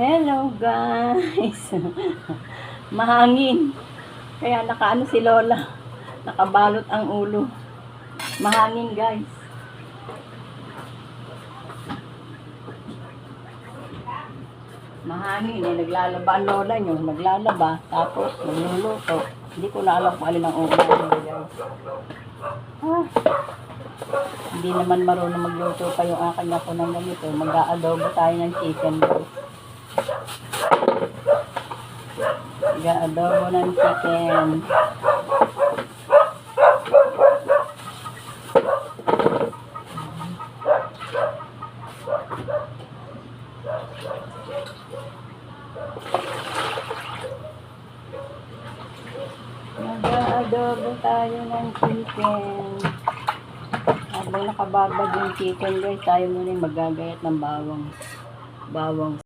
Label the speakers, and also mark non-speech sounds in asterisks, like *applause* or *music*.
Speaker 1: Hello guys. *laughs* Mahangin. Kaya nakaano si Lola. Nakabalot ang ulo. Mahangin guys. Mahangin eh. Naglalaba ang Lola nyo. Naglalaba. Tapos nagluluto. Hindi ko na alam kung alin ang guys. Ah. Hindi naman marunong magluto pa yung aking ako ng ganito. Mag-aadobo tayo ng chicken guys. Mag-aadobo ng chicken. Mag-aadobo tayo ng chicken. Habang nakababad yung chicken guys, tayo muna yung magagayat ng bawang. Bawang